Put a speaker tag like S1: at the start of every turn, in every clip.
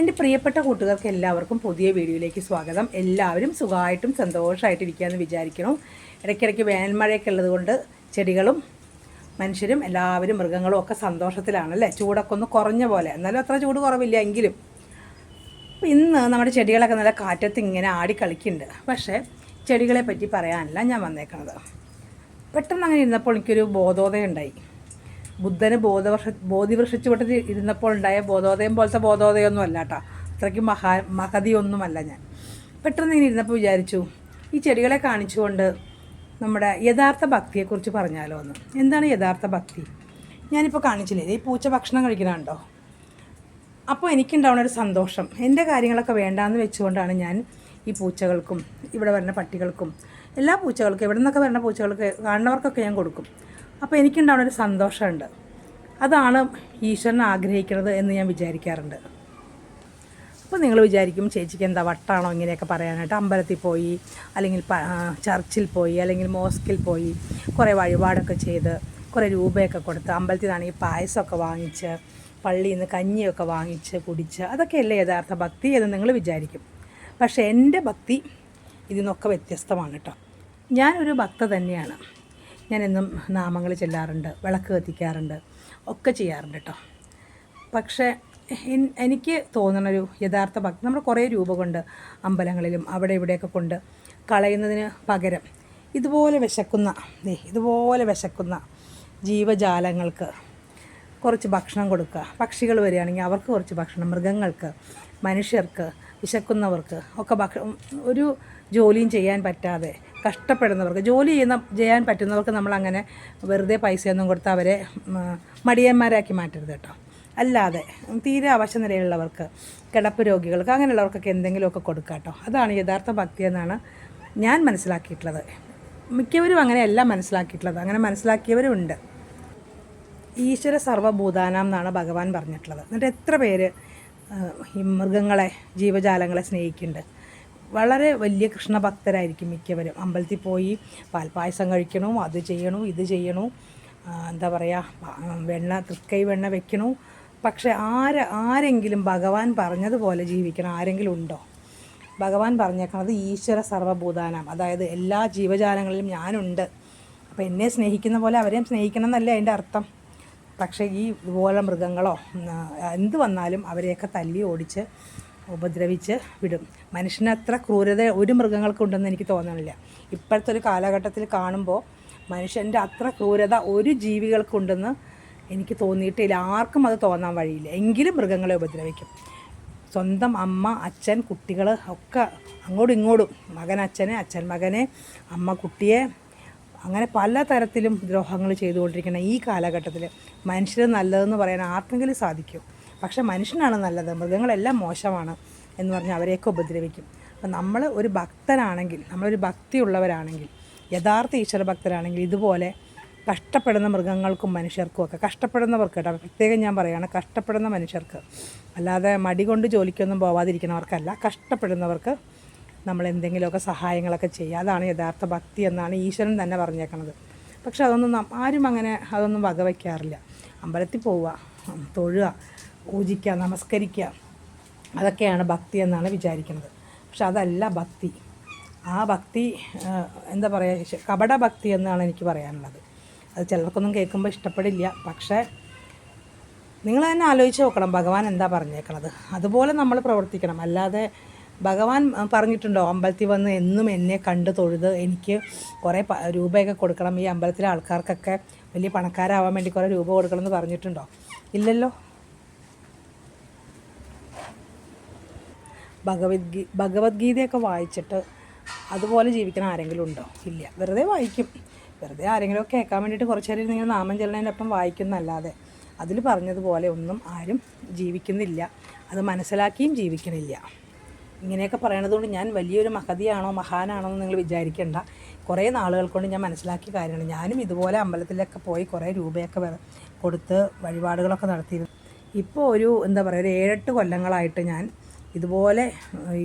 S1: എന്റെ പ്രിയപ്പെട്ട കൂട്ടുകാർക്ക് എല്ലാവർക്കും പുതിയ വീഡിയോയിലേക്ക് സ്വാഗതം. എല്ലാവരും സുഖമായിട്ടും സന്തോഷമായിട്ടിരിക്കുകയെന്ന് വിചാരിക്കണം ഇടയ്ക്കിടയ്ക്ക് വേനൽമഴയൊക്കെ ഉള്ളതുകൊണ്ട് ചെടികളും മനുഷ്യരും എല്ലാവരും മൃഗങ്ങളും ഒക്കെ സന്തോഷത്തിലാണ് അല്ലേ? ചൂടൊക്കെ ഒന്ന് കുറഞ്ഞ പോലെ. എന്നാലും അത്ര ചൂട് കുറവില്ല എങ്കിലും. ഇന്ന് നമ്മുടെ ചെടികളൊക്കെ നല്ല കാറ്റത്ത് ഇങ്ങനെ ആടി പക്ഷേ ചെടികളെ പറ്റി പറയാനല്ല ഞാൻ വന്നേക്കുന്നത് പെട്ടെന്ന് അങ്ങനെ ഇരുന്നപ്പോൾ എനിക്കൊരു ബോധോദയം ഉണ്ടായി ബുദ്ധന് ബോധവർഷ ബോധിവൃഷിച്ചുവിട്ടിട്ട് ഇരുന്നപ്പോൾ ഉണ്ടായ ബോധോദയം പോലത്തെ ബോധോദയമൊന്നും അല്ല കേട്ടോ അത്രയ്ക്ക് മഹാ മഹതിയൊന്നുമല്ല ഞാൻ. പെട്ടെന്ന് ഇങ്ങനെ ഇരുന്നപ്പോൾ വിചാരിച്ചു ഈ ചെടികളെ കാണിച്ചുകൊണ്ട് നമ്മുടെ യഥാർത്ഥ ഭക്തിയെക്കുറിച്ച് പറഞ്ഞാലോ എന്ന്. എന്താണ് യഥാർത്ഥ ഭക്തി? ഞാനിപ്പോൾ കാണിച്ചില്ലേ ഈ പൂച്ച ഭക്ഷണം കഴിക്കണുണ്ടോ? അപ്പോൾ എനിക്കുണ്ടാവുന്ന ഒരു സന്തോഷം. എന്റെ കാര്യങ്ങളൊക്കെ വേണ്ടാന്ന് വെച്ചുകൊണ്ടാണ് ഞാൻ ഈ പൂച്ചകൾക്കും ഇവിടെ വരുന്ന പട്ടികൾക്കും എല്ലാ പൂച്ചകൾക്കും എവിടെ നിന്നൊക്കെ വരുന്ന പൂച്ചകൾക്ക് കാണുന്നവർക്കൊക്കെ ഞാൻ കൊടുക്കും. അപ്പോൾ എനിക്കുണ്ടാവുന്ന ഒരു സന്തോഷമുണ്ട്. അതാണ് ഈശ്വരൻ ആഗ്രഹിക്കുന്നത് എന്ന് ഞാൻ വിചാരിക്കാറുണ്ട്. അപ്പോൾ നിങ്ങൾ വിചാരിക്കും ചേച്ചിക്ക് എന്താ വട്ടാണോ ഇങ്ങനെയൊക്കെ പറയാനായിട്ട്? അമ്പലത്തിൽ പോയി അല്ലെങ്കിൽ ചർച്ചിൽ പോയി അല്ലെങ്കിൽ മോസ്കിൽ പോയി കുറേ വഴിപാടൊക്കെ ചെയ്ത് കുറേ രൂപയൊക്കെ കൊടുത്ത് അമ്പലത്തിൽ നിന്നാണെങ്കിൽ പായസമൊക്കെ വാങ്ങിച്ച് പള്ളിയിൽ നിന്ന് കഞ്ഞിയൊക്കെ വാങ്ങിച്ച് കുടിച്ച് അതൊക്കെയല്ലേ യഥാർത്ഥ ഭക്തി എന്ന് നിങ്ങൾ വിചാരിക്കും. പക്ഷേ എന്റെ ഭക്തി ഇതിൽ നിന്നൊക്കെ വ്യത്യസ്തമാണ് കേട്ടോ. ഞാനൊരു ഭക്ത തന്നെയാണ്. ഞാൻ എന്നും നാമങ്ങൾ ചെല്ലാറുണ്ട് വിളക്ക് കത്തിക്കാറുണ്ട് ഒക്കെ ചെയ്യാറുണ്ട് കേട്ടോ പക്ഷേ എനിക്ക് തോന്നണൊരു യഥാർത്ഥ ഭക്തി നമ്മൾ കുറേ രൂപ കൊണ്ട് അമ്പലങ്ങളിലും അവിടെ ഇവിടെയൊക്കെ കൊണ്ട് കളയുന്നതിന് പകരം ഇതുപോലെ വിശക്കുന്ന ഇതുപോലെ വിശക്കുന്ന ജീവജാലങ്ങൾക്ക് കുറച്ച് ഭക്ഷണം കൊടുക്കുക. പക്ഷികൾ വരികയാണെങ്കിൽ അവർക്ക് കുറച്ച് ഭക്ഷണം മൃഗങ്ങൾക്ക് മനുഷ്യർക്ക് വിശക്കുന്നവർക്ക് ഒക്കെ ഭക്ഷ ഒരു ജോലിയും ചെയ്യാൻ പറ്റാതെ കഷ്ടപ്പെടുന്നവർക്ക് ജോലി ചെയ്യുന്ന ചെയ്യാൻ പറ്റുന്നവർക്ക് നമ്മളങ്ങനെ വെറുതെ പൈസയൊന്നും കൊടുത്ത് അവരെ മടിയന്മാരാക്കി മാറ്റരുത് കേട്ടോ. അല്ലാതെ തീരെ അവശ നിലയിലുള്ളവർക്ക് കിടപ്പ് രോഗികൾക്ക് അങ്ങനെയുള്ളവർക്കൊക്കെ എന്തെങ്കിലുമൊക്കെ കൊടുക്കുക കേട്ടോ. അതാണ് യഥാർത്ഥ ഭക്തി എന്നാണ് ഞാൻ മനസ്സിലാക്കിയിട്ടുള്ളത്. മിക്കവരും അങ്ങനെയല്ല മനസ്സിലാക്കിയിട്ടുള്ളത്. അങ്ങനെ മനസ്സിലാക്കിയവരും ഉണ്ട് ഈശ്വര സർവഭൂതാനം എന്നാണ് ഭഗവാൻ പറഞ്ഞിട്ടുള്ളത്. എന്നിട്ട് എത്ര പേര് ഈ മൃഗങ്ങളെ ജീവജാലങ്ങളെ സ്നേഹിക്കുന്നുണ്ട്. വളരെ വലിയ കൃഷ്ണഭക്തരായിരിക്കും മിക്കവരും. അമ്പലത്തിൽ പോയി പാൽപ്പായസം കഴിക്കണു അത് ചെയ്യണു ഇത് ചെയ്യണു എന്താ പറയുക വെണ്ണ തൃക്കൈ വെണ്ണ വെക്കണു. പക്ഷെ ആര് ആരെങ്കിലും ഭഗവാൻ പറഞ്ഞതുപോലെ ജീവിക്കണം ആരെങ്കിലും ഉണ്ടോ? ഭഗവാൻ പറഞ്ഞേക്കണത് ഈശ്വര സർവഭൂതാനം അതായത് എല്ലാ ജീവജാലങ്ങളിലും ഞാനുണ്ട്. അപ്പോൾ എന്നെ സ്നേഹിക്കുന്ന പോലെ അവരെയും സ്നേഹിക്കണം എന്നല്ലേ അതിന്റെ അർത്ഥം? പക്ഷേ ഈ ഇതുപോലെ മൃഗങ്ങളോ എന്ത് വന്നാലും അവരെയൊക്കെ തല്ലി ഓടിച്ച് ഉപദ്രവിച്ച് വിടും. മനുഷ്യന് അത്ര ക്രൂരത ഒരു മൃഗങ്ങൾക്കുണ്ടെന്ന് എനിക്ക് തോന്നണില്ല. ഇപ്പോഴത്തെ ഒരു കാലഘട്ടത്തിൽ കാണുമ്പോൾ മനുഷ്യന്റെ അത്ര ക്രൂരത ഒരു ജീവികൾക്കുണ്ടെന്ന് എനിക്ക് തോന്നിയിട്ടില്ല. ആർക്കും അത് തോന്നാൻ വഴിയില്ല. എങ്കിലും മൃഗങ്ങളെ ഉപദ്രവിക്കും. സ്വന്തം അമ്മ അച്ഛൻ കുട്ടികൾ ഒക്കെ അങ്ങോട്ടും ഇങ്ങോട്ടും മകൻ അച്ഛനെ അച്ഛൻ മകനെ അമ്മ കുട്ടിയെ അങ്ങനെ പല തരത്തിലും ദ്രോഹങ്ങൾ ചെയ്തുകൊണ്ടിരിക്കുന്ന ഈ കാലഘട്ടത്തിൽ മനുഷ്യർ നല്ലതെന്ന് പറയാൻ ആർക്കെങ്കിലും സാധിക്കും? പക്ഷേ മനുഷ്യനാണ് നല്ലത് മൃഗങ്ങളെല്ലാം മോശമാണ് എന്ന് പറഞ്ഞ് അവരെയൊക്കെ ഉപദ്രവിക്കും. അപ്പം നമ്മൾ ഒരു ഭക്തനാണെങ്കിൽ നമ്മളൊരു ഭക്തിയുള്ളവരാണെങ്കിൽ യഥാർത്ഥ ഈശ്വര ഭക്തരാണെങ്കിൽ ഇതുപോലെ കഷ്ടപ്പെടുന്ന മൃഗങ്ങൾക്കും മനുഷ്യർക്കും ഒക്കെ കഷ്ടപ്പെടുന്നവർക്ക് കേട്ടോ പ്രത്യേകം ഞാൻ പറയുകയാണ് കഷ്ടപ്പെടുന്ന മനുഷ്യർക്ക് അല്ലാതെ മടി കൊണ്ട് ജോലിക്കൊന്നും പോവാതിരിക്കുന്നവർക്കല്ല കഷ്ടപ്പെടുന്നവർക്ക് നമ്മൾ എന്തെങ്കിലുമൊക്കെ സഹായങ്ങളൊക്കെ ചെയ്യുക. അതാണ് യഥാർത്ഥ ഭക്തി എന്നാണ് ഈശ്വരൻ തന്നെ പറഞ്ഞേക്കുന്നത് പക്ഷെ അതൊന്നും ആരും അങ്ങനെ അതൊന്നും വകവയ്ക്കാറില്ല അമ്പലത്തിൽ പോവുക തൊഴുക പൂജിക്കുക നമസ്കരിക്കുക. അതൊക്കെയാണ് ഭക്തി എന്നാണ് വിചാരിക്കുന്നത്. പക്ഷെ അതല്ല ഭക്തി. ആ ഭക്തി എന്താ പറയുക കപട ഭക്തി എന്നാണ് എനിക്ക് പറയാനുള്ളത്. അത് ചിലർക്കൊന്നും കേൾക്കുമ്പോൾ ഇഷ്ടപ്പെടില്ല. പക്ഷേ നിങ്ങൾ തന്നെ ആലോചിച്ച് നോക്കണം ഭഗവാൻ എന്താ പറഞ്ഞേക്കണത്. അതുപോലെ നമ്മൾ പ്രവർത്തിക്കണം. അല്ലാതെ ഭഗവാൻ പറഞ്ഞിട്ടുണ്ടോ അമ്പലത്തിൽ വന്ന് എന്നും എന്നെ കണ്ട് തൊഴുത് എനിക്ക് കുറേ രൂപയൊക്കെ കൊടുക്കണം. ഈ അമ്പലത്തിലെ ആൾക്കാർക്കൊക്കെ വലിയ പണക്കാരാവാൻ വേണ്ടി കുറേ രൂപ കൊടുക്കണം എന്ന് പറഞ്ഞിട്ടുണ്ടോ? ഇല്ലല്ലോ. ഭഗവത്ഗീ ഭഗവത്ഗീതയൊക്കെ വായിച്ചിട്ട് അതുപോലെ ജീവിക്കുന്ന ആരെങ്കിലും ഉണ്ടോ? ഇല്ല. വെറുതെ വായിക്കും. വെറുതെ ആരെങ്കിലും കേൾക്കാൻ വേണ്ടിയിട്ട് കുറച്ച് നേരം നിങ്ങൾ നാമം ചെല്ലണതിനൊപ്പം വായിക്കുന്നല്ലാതെ അതിൽ പറഞ്ഞതുപോലെ ഒന്നും ആരും ജീവിക്കുന്നില്ല. അത് മനസ്സിലാക്കിയും ജീവിക്കുന്നില്ല ഇങ്ങനെയൊക്കെ പറയണതുകൊണ്ട് ഞാൻ വലിയൊരു മഹതിയാണോ മഹാനാണോ എന്ന് നിങ്ങൾ വിചാരിക്കേണ്ട. കുറേ നാളുകൾ കൊണ്ട് ഞാൻ മനസ്സിലാക്കിയ കാര്യമാണ്. ഞാനും ഇതുപോലെ അമ്പലത്തിലൊക്കെ പോയി കുറേ രൂപയൊക്കെ കൊടുത്ത് വഴിപാടുകളൊക്കെ നടത്തിയിരുന്നു. ഇപ്പോൾ ഒരു എന്താ പറയുക ഒരു ഏഴെട്ട് കൊല്ലങ്ങളായിട്ട് ഞാൻ ഇതുപോലെ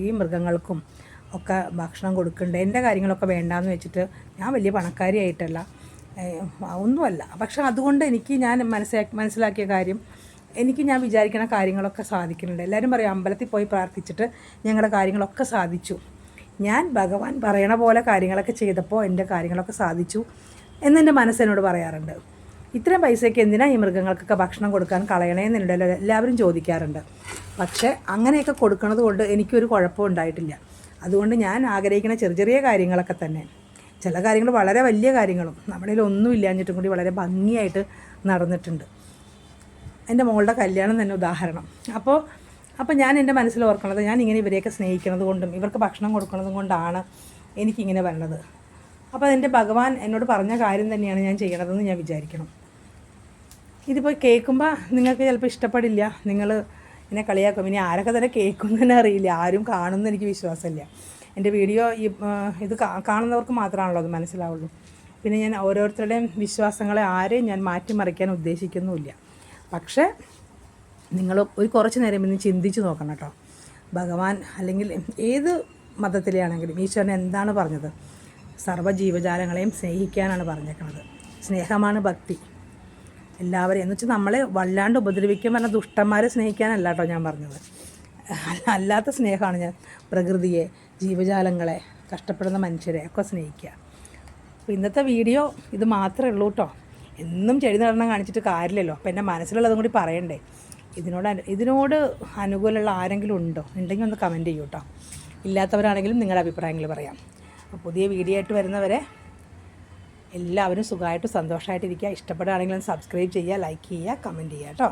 S1: ഈ മൃഗങ്ങൾക്കും ഒക്കെ ഭക്ഷണം കൊടുക്കുന്നുണ്ട് എന്റെ കാര്യങ്ങളൊക്കെ വേണ്ടാന്ന് വെച്ചിട്ട് ഞാൻ വലിയ പണക്കാരിയായിട്ടല്ല. ഒന്നുമല്ല. പക്ഷെ അതുകൊണ്ട് എനിക്ക് ഞാൻ മനസ്സിലാക്കി മനസ്സിലാക്കിയ കാര്യം എനിക്ക് ഞാൻ വിചാരിക്കുന്ന കാര്യങ്ങളൊക്കെ സാധിക്കുന്നുണ്ട്. എല്ലാവരും പറയും അമ്പലത്തിൽ പോയി പ്രാർത്ഥിച്ചിട്ട് ഞങ്ങളുടെ കാര്യങ്ങളൊക്കെ സാധിച്ചു. ഞാൻ ഭഗവാൻ പറയണ പോലെ കാര്യങ്ങളൊക്കെ ചെയ്തപ്പോൾ എന്റെ കാര്യങ്ങളൊക്കെ സാധിച്ചു എന്നെന്റെ മനസ്സെന്നോട് പറയാറുണ്ട്. ഇത്രയും പൈസയ്ക്ക് എന്തിനാണ് ഈ മൃഗങ്ങൾക്കൊക്കെ ഭക്ഷണം കൊടുക്കാൻ കളയണേന്നുണ്ടല്ലോ എല്ലാവരും ചോദിക്കാറുണ്ട്. പക്ഷേ അങ്ങനെയൊക്കെ കൊടുക്കണത് കൊണ്ട് എനിക്കൊരു കുഴപ്പം ഉണ്ടായിട്ടില്ല. അതുകൊണ്ട് ഞാൻ ആഗ്രഹിക്കുന്ന ചെറിയ ചെറിയ കാര്യങ്ങളൊക്കെ തന്നെ. ചില കാര്യങ്ങൾ വളരെ വലിയ കാര്യങ്ങളും നമ്മുടെ ഒന്നും ഇല്ലാഞ്ഞിട്ടും കൂടി വളരെ ഭംഗിയായിട്ട് നടന്നിട്ടുണ്ട്. എന്റെ മോളുടെ കല്യാണം തന്നെ ഉദാഹരണം. അപ്പോൾ അപ്പോൾ ഞാൻ എന്റെ മനസ്സിൽ ഓർക്കണത് ഞാൻ ഇങ്ങനെ ഇവരെയൊക്കെ സ്നേഹിക്കുന്നത് കൊണ്ടും ഇവർക്ക് ഭക്ഷണം കൊടുക്കുന്നതും കൊണ്ടാണ് എനിക്കിങ്ങനെ വരണത്. അപ്പോൾ അതെന്റെ ഭഗവാൻ എന്നോട് പറഞ്ഞ കാര്യം തന്നെയാണ് ഞാൻ ചെയ്യണതെന്ന് ഞാൻ വിചാരിക്കണം. ഇതിപ്പോൾ കേൾക്കുമ്പോൾ നിങ്ങൾക്ക് ചിലപ്പോൾ ഇഷ്ടപ്പെടില്ല. നിങ്ങൾ എന്നെ കളിയാക്കും. ഇനി ആരൊക്കെ തന്നെ കേൾക്കുന്നു തന്നെ അറിയില്ല. ആരും കാണുമെന്ന് എനിക്ക് വിശ്വാസമില്ല. എന്റെ വീഡിയോ ഈ ഇത് കാണുന്നവർക്ക് മാത്രമാണല്ലോ അത് മനസ്സിലാവുള്ളൂ. പിന്നെ ഞാൻ ഓരോരുത്തരുടെയും വിശ്വാസങ്ങളെ ആരെയും ഞാൻ മാറ്റിമറിക്കാൻ ഉദ്ദേശിക്കുന്നുമില്ല. പക്ഷേ നിങ്ങൾ ഒരു കുറച്ച് നേരം ഇന്ന് ചിന്തിച്ച് നോക്കണം കേട്ടോ. ഭഗവാൻ അല്ലെങ്കിൽ ഏത് മതത്തിലെ ആണെങ്കിലും ഈശ്വരൻ എന്താണ് പറഞ്ഞത്? സർവ ജീവജാലങ്ങളെയും സ്നേഹിക്കാനാണ് പറഞ്ഞേക്കുന്നത് സ്നേഹമാണ് ഭക്തി. എല്ലാവരെയും എന്ന് വെച്ചാൽ നമ്മളെ വല്ലാണ്ട് ഉപദ്രവിക്കാൻ പറഞ്ഞ ദുഷ്ടന്മാരെ സ്നേഹിക്കാനല്ല കേട്ടോ ഞാൻ പറഞ്ഞത്. അല്ലാത്ത സ്നേഹമാണ് ഞാൻ പ്രകൃതിയെ ജീവജാലങ്ങളെ കഷ്ടപ്പെടുന്ന മനുഷ്യരെ ഒക്കെ സ്നേഹിക്കുക. അപ്പോൾ ഇന്നത്തെ വീഡിയോ ഇത് മാത്രമേ ഉള്ളൂ കേട്ടോ. എന്നും ചെടി നടണം കാണിച്ചിട്ട് കാര്യമില്ലല്ലോ. അപ്പോൾ എന്റെ മനസ്സിലുള്ളതും കൂടി പറയണ്ടേ. ഇതിനോട് ഇതിനോട് അനുകൂലമുള്ള ആരെങ്കിലും ഉണ്ടോ? ഉണ്ടെങ്കിൽ ഒന്ന് കമന്റ് ചെയ്യൂ കേട്ടോ. ഇല്ലാത്തവരാണെങ്കിലും നിങ്ങളുടെ അഭിപ്രായങ്ങൾ പറയാം. പുതിയ വീഡിയോ ആയിട്ട് വരുന്നവരെ എല്ലാവരും സുഖമായിട്ട് സന്തോഷമായിട്ടിരിക്കുക. ഇഷ്ടപ്പെടുകയാണെങ്കിലും സബ്സ്ക്രൈബ് ചെയ്യുക ലൈക്ക് ചെയ്യുക കമന്റ് ചെയ്യുക കേട്ടോ.